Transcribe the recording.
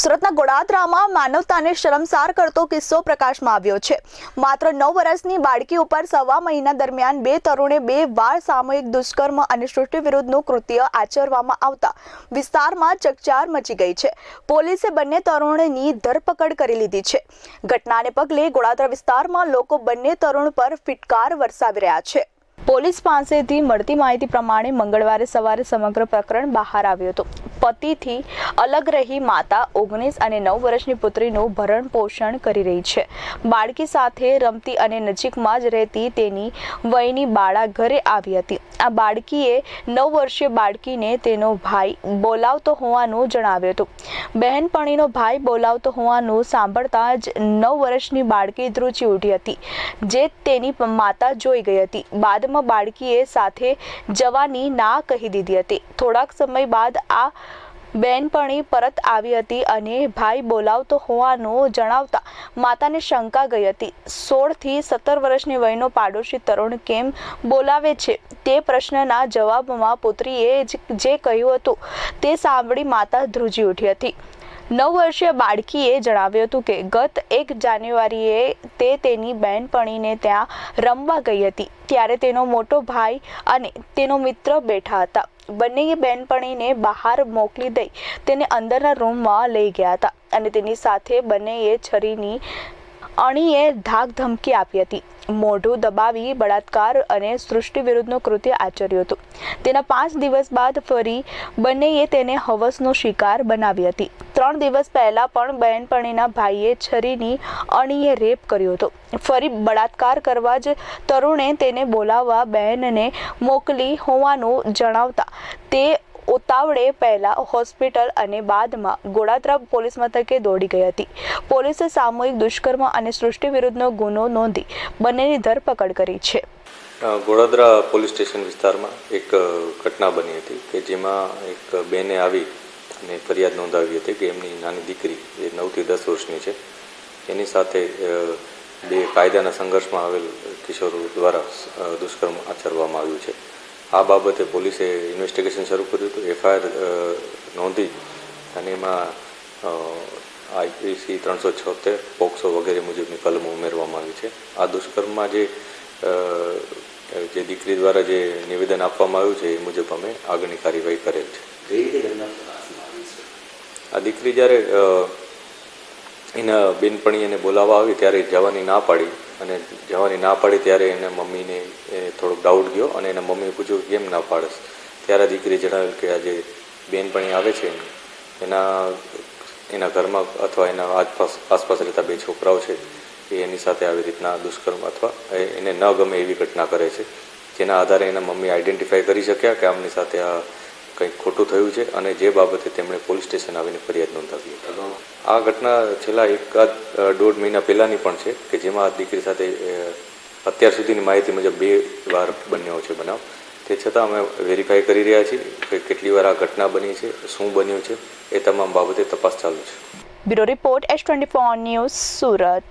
સુરતના ગોડાદરામાં માનવતાને શરમસાર કરતો કિસ્સો પ્રકાશમાં આવ્યો છે. માત્ર નવ વર્ષની બાળકી ઉપર સવા મહિના દરમિયાન બે તરુણે બે વાર સામૂહિક દુષ્કર્મ અને સૃષ્ટિ વિરુદ્ધનું કૃત્ય આચરવામાં આવતા વિસ્તારમાં ચકચાર મચી ગઈ છે. પોલીસે બંને તરુણની ધરપકડ કરી લીધી છે. ઘટનાને પગલે ગોડાદરા વિસ્તારમાં લોકો બંને તરુણ પર ફિટકાર વરસાવી રહ્યા છે. પોલીસ પાસેથી મળતી માહિતી પ્રમાણે મંગળવારે સવારે સમગ્ર પ્રકરણ બહાર આવ્યું હતું. પતિથી અલગ રહી માતા ઓગણીસ અને નવ વર્ષની પુત્રીનું ભરણ પોષણ કરી રહી છે. બાળકી સાથે રમતી અને નજીકમાં જ રહેતી તેની વયની બાળા ઘરે આવી હતી. આ બાળકીએ નવ વર્ષીય બાળકીને તેનો ભાઈ બોલાવતો હોવાનું જણાવ્યું હતું. બહેનપણીનો ભાઈ બોલાવતો હોવાનું સાંભળતા જ નવ વર્ષની બાળકી ધ્રુજી ઉઠી હતી, જે તેની માતા જોઈ ગઈ હતી. બાદમાં બાળકીએ સાથે જવાની ના કહી દીધી હતી. થોડાક સમય બાદ આ બેનપણી પરત આવી હતી અને ભાઈ બોલાવતો હોવાનું જણાવતા માતાને શંકા ગઈ હતી. સોળથી સત્તર વર્ષની વયનો પાડોશી તરુણ કેમ બોલાવે છે? તે પ્રશ્નના જવાબમાં પુત્રીએ જ કહ્યું હતું તે સાંભળી માતા ધ્રુજી ઉઠી હતી. નવ વર્ષીય બાળકીએ જણાવ્યું હતું કે ગત એક જાન્યુઆરીએ તે તેની બહેનપણીને ત્યાં રમવા ગઈ હતી. ત્યારે તેનો મોટો ભાઈ અને તેનો મિત્ર બેઠા હતા. બંને બહેનપણીને બહાર મોકલી દઈ તેને અંદરના રૂમમાં લઈ ગયા હતા અને તેની સાથે બંનેએ છરીની અણીએ ધાક ધમકી આપી હતી. મોઢું દબાવી બળાત્કાર અને સૃષ્ટિ વિરુદ્ધનું કૃત્ય આચર્યું હતું. તેના પાંચ દિવસ બાદ ફરી બંનેએ તેને હવસનો શિકાર બનાવી હતી. ત્રણ દિવસ પહેલાં પણ બહેનપણીના ભાઈએ છરીની અણીએ રેપ કર્યો હતો. ફરી બળાત્કાર કરવા જ તરુણે તેને બોલાવવા બહેનને મોકલી હોવાનું જણાવતા તે ઉતાવળે પહેલા હોસ્પિટલ અને બાદમાં ગોળાત્રા પોલીસ મથકે દોડી ગઈ હતી. પોલીસે સામૂહિક દુષ્કર્મ અને સૃષ્ટિ વિરુદ્ધનો ગુનો નોંધી બંનેની ધરપકડ કરી છે. ગોળાદરા પોલીસ સ્ટેશન વિસ્તારમાં એક ઘટના બની હતી કે જેમાં એક બેને આવી અને ફરિયાદ નોંધાવી હતી કે એમની નાની દીકરી, એ નવથી દસ વર્ષની છે. એની સાથે બે કાયદાના સંઘર્ષમાં આવેલ કિશોરો દ્વારા દુષ્કર્મ આચરવામાં આવ્યું છે. આ બાબતે પોલીસે ઇન્વેસ્ટિગેશન શરૂ કર્યું હતું. એફઆઈઆર નોંધી અને એમાં આઈપીસી ત્રણસો છોતેર પોક્સો વગેરે મુજબની કલમો ઉમેરવામાં આવી છે. આ દુષ્કર્મમાં જે જે દીકરી દ્વારા જે નિવેદન આપવામાં આવ્યું છે એ મુજબ અમે આગળની કાર્યવાહી કરેલ છે. આ દીકરી જ્યારે એના બેનપણી એને બોલાવવા આવી ત્યારે જવાની ના પાડી અને જવાની ના પાડી ત્યારે એને મમ્મીને એ થોડોક ડાઉટ ગયો અને એના મમ્મીએ પૂછ્યું કેમ ના પાડસ? ત્યારે દીકરીએ જણાવ્યું કે આજે બેનપણી આવે છે એના એના ઘરમાં અથવા એના આસપાસ આસપાસ રહેતા બે છોકરાઓ છે, એ એની સાથે આવી રીતના દુષ્કર્મ અથવા એને ન ગમે એવી ઘટના કરે છે. જેના આધારે એના મમ્મી આઈડેન્ટિફાઈ કરી શક્યા કે આમની સાથે આ કંઈક ખોટું થયું છે અને જે બાબતે તેમણે પોલીસ સ્ટેશન આવીને ફરિયાદ નોંધાવી હતી. આ ઘટના છેલ્લા એકાદ દોઢ મહિના પહેલાંની પણ છે કે જેમાં આ દીકરી સાથે અત્યાર સુધીની માહિતી મુજબ બે વાર બન્યો છે બનાવ. તે છતાં અમે વેરીફાઈ કરી રહ્યા છીએ કે કેટલી વાર આ ઘટના બની છે, શું બન્યું છે, એ તમામ બાબતે તપાસ ચાલુ છે. Bureau report, S twenty four news Surat.